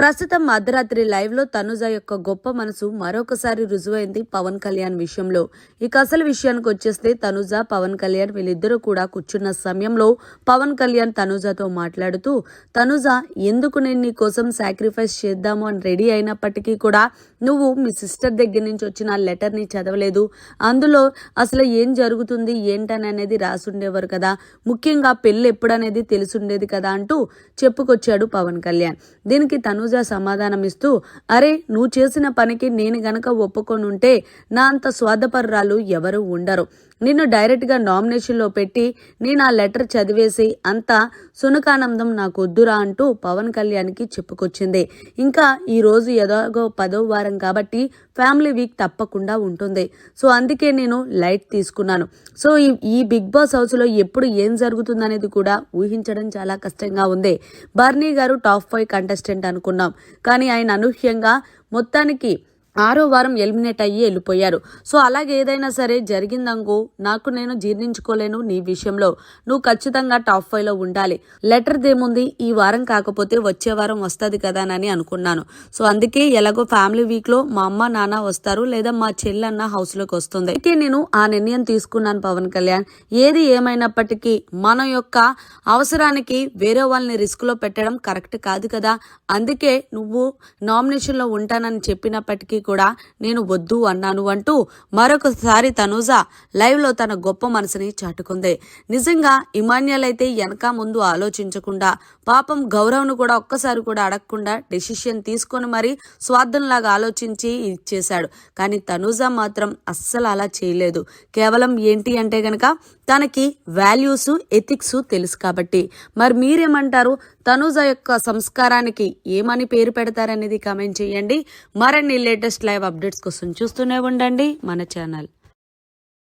ప్రస్తుతం అర్ధరాత్రి లైవ్లో తనుజ యొక్క గొప్ప మనసు మరొకసారి రుజువైంది పవన్ కళ్యాణ్ విషయంలో. ఇక అసలు విషయానికి వచ్చేస్తే తనుజ పవన్ కళ్యాణ్ వీళ్ళిద్దరూ కూడా కూర్చున్న సమయంలో పవన్ కళ్యాణ్ తనుజతో మాట్లాడుతూ తనుజ ఎందుకు నేను నీ కోసం సాక్రిఫైస్ చేద్దాము అని రెడీ అయినప్పటికీ కూడా నువ్వు మీ సిస్టర్ దగ్గర నుంచి వచ్చిన లెటర్ని చదవలేదు. అందులో అసలు ఏం జరుగుతుంది ఏంటని అనేది రాసుండేవారు కదా. ముఖ్యంగా పెళ్ళి ఎప్పుడనేది తెలుసుండేది కదా అంటూ చెప్పుకొచ్చాడు పవన్ కళ్యాణ్. దీనికి తనుజ సమాధానం ఇస్తూ అరే నువ్వు చేసిన పనికి నేను గనక ఒప్పుకొని ఉంటే నా అంత స్వార్థపరురాలు ఎవరు ఉండరు. నిన్ను డైరెక్ట్గా నామినేషన్లో పెట్టి నేను ఆ లెటర్ చదివేసి అంత సునకానందం నాకు వద్దురా అంటూ పవన్ కళ్యాణ్కి చెప్పుకొచ్చింది. ఇంకా ఈరోజు రోజు ఎలాగో పదో వారం కాబట్టి ఫ్యామిలీ వీక్ తప్పకుండా ఉంటుంది. సో అందుకే నేను లైట్ తీసుకున్నాను. సో ఈ ఈ బిగ్ బాస్ హౌస్లో ఎప్పుడు ఏం జరుగుతుందనేది కూడా ఊహించడం చాలా కష్టంగా ఉంది. బర్నీ గారు టాప్ ఫైవ్ కంటెస్టెంట్ అనుకున్నాం. కానీ ఆయన అనూహ్యంగా మొత్తానికి ఆరో వారం ఎలిమినేట్ అయ్యి వెళ్ళిపోయారు. సో అలాగే ఏదైనా సరే జరిగిందనుకో నాకు నేను జీర్ణించుకోలేను నీ విషయంలో. నువ్వు ఖచ్చితంగా టాప్ ఫైవ్లో ఉండాలి. లెటర్ దేముంది ఈ వారం కాకపోతే వచ్చే వారం వస్తుంది కదా అని అనుకున్నాను. సో అందుకే ఎలాగో ఫ్యామిలీ వీక్లో మా అమ్మ నాన్న వస్తారు లేదా మా చెల్లన్న హౌస్లోకి వస్తుంది. అందుకే నేను ఆ నిర్ణయం తీసుకున్నాను పవన్ కళ్యాణ్. ఏది ఏమైనప్పటికీ మన యొక్క అవసరానికి వేరే వాళ్ళని రిస్క్లో పెట్టడం కరెక్ట్ కాదు కదా. అందుకే నువ్వు నామినేషన్లో ఉంటానని చెప్పినప్పటికీ కూడా నేను వద్దు అన్నాను అంటూ మరొకసారి తనూజ లైవ్లో తన గొప్ప మనసుని చాటుకుంది. నిజంగా ఇమాన్యుల్ అయితే వెనక ముందు ఆలోచించకుండా పాపం గౌరవ్ను కూడా ఒక్కసారి కూడా అడగకుండా డెసిషన్ తీసుకొని మరి స్వార్థంలాగా ఆలోచించి ఇచ్చేశాడు. కానీ తనూజ మాత్రం అస్సలు అలా చేయలేదు. కేవలం ఏంటి అంటే గనక తనకి వాల్యూస్ ఎథిక్స్ తెలుసు కాబట్టి. మరి మీరేమంటారు? తనూజ యొక్క సంస్కారానికి ఏమని పేరు పెడతారనేది కామెంట్ చేయండి. మరిన్ని లేటెస్ట్ లైవ్ అప్డేట్స్ కోసం చూస్తూనే ఉండండి మన ఛానల్